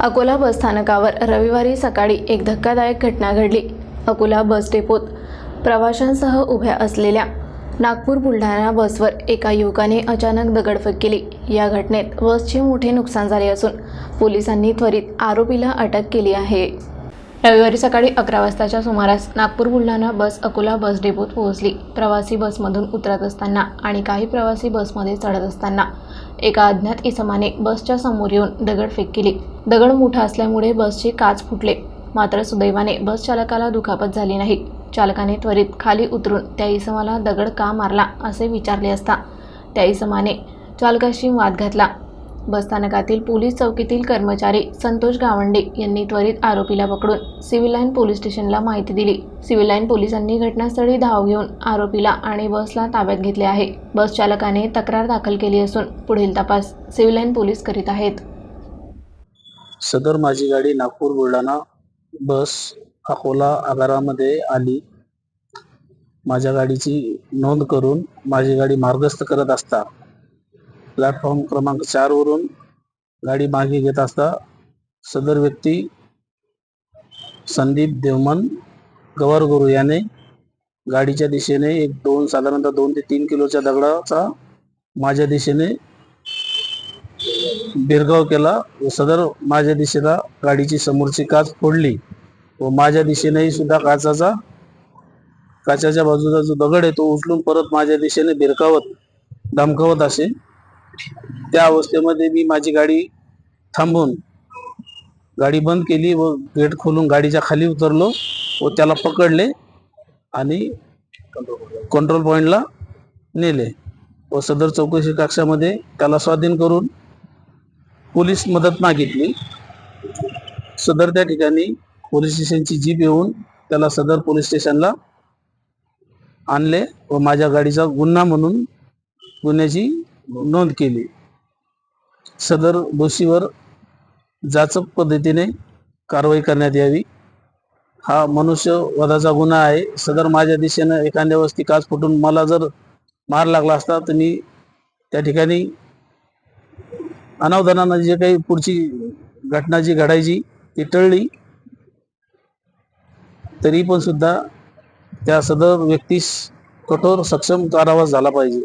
अकोला बसस्थानकावर रविवारी सकाळी एक धक्कादायक घटना घडली. अकोला बस डेपोत प्रवाशांसह उभ्या असलेल्या नागपूर बुलढाणा बसवर एका युवकाने अचानक दगडफेक केली. या घटनेत बसचे मोठे नुकसान झाले असून पोलिसांनी त्वरित आरोपीला अटक केली आहे. रविवारी सकाळी अकरा वाजताच्या सुमारास नागपूर बुलढाणा बस अकोला बस डेपोत पोहोचली. प्रवासी बसमधून उतरत असताना आणि काही प्रवासी बसमध्ये चढत असताना एका अज्ञात इसमाने बसच्या समोर येऊन दगडफेक केली. दगड मोठा असल्यामुळे बसचे काच फुटले. मात्र सुदैवाने बस चालकाला दुखापत झाली नाही. चालकाने त्वरित खाली उतरून त्या इसमाला दगड का मारला असे विचारले असता त्या इसमाने चालकाशी वाद घातला. बसस्थानकातील पोलीस चौकीतील कर्मचारी संतोष गावंडे यांनी त्वरित आरोपीला पकडून सिव्हिल लाईन पोलीस स्टेशनला माहिती दिली. सिव्हिल लाईन पोलिसांनी घटनास्थळी धाव घेऊन आरोपीला आणि बसला ताब्यात घेतले आहे. बस चालकाने तक्रार दाखल केली असून पुढील तपास सिव्हिल लाईन पोलीस करीत आहेत. सदर माझी गाडी नागपूर बुलढाणा बस अकोला आगारामध्ये आली. माझ्या गाडीची नोंद करून माझी गाडी मार्गस्थ करत असता प्लॅटफॉर्म क्रमांक चार वरून गाडी मागे घेत असता सदर व्यक्ती संदीप देवमन गवारगुरू याने गाडीच्या दिशेने एक दोन साधारणतः दोन ते तीन किलोच्या दगडाचा माझ्या दिशेने बिरगाव केला व सदर माझ्या दिशेला गाडीची समोरची काच फोडली व माझ्या दिशेनेही सुद्धा काचाचा काचाच्या बाजूचा जो दगड आहे तो उचलून परत माझ्या दिशेने बिरकावत धमकावत असे त्या अवस्थेमध्ये मी माझी गाडी थांबवून गाडी बंद केली व गेट खोलून गाडीच्या खाली उतरलो व त्याला पकडले आणि कंट्रोल पॉईंटला नेले व सदर चौकशी कक्षामध्ये त्याला स्वाधीन करून पोलीस मदत मागितली. सदर त्या ठिकाणी पोलीस स्टेशनची जीप येऊन त्याला सदर पोलीस स्टेशनला आणले व माझ्या गाडीचा गुन्हा म्हणून गुन्ह्याची नोंद केली. सदर दोषीवर जाचक पद्धतीने कारवाई करण्यात यावी. हा मनुष्य वधाचा गुन्हा आहे. सदर माझ्या दिशेनं एखाद्या वस्ती काच फुटून मला जर मार लागला असता तर मी त्या ठिकाणी अनावधानानं जे काही पुढची घटना जी घडायची ती टळली तरी पण सुद्धा त्या सदर व्यक्तीस कठोर सक्षम कारावास झाला पाहिजे.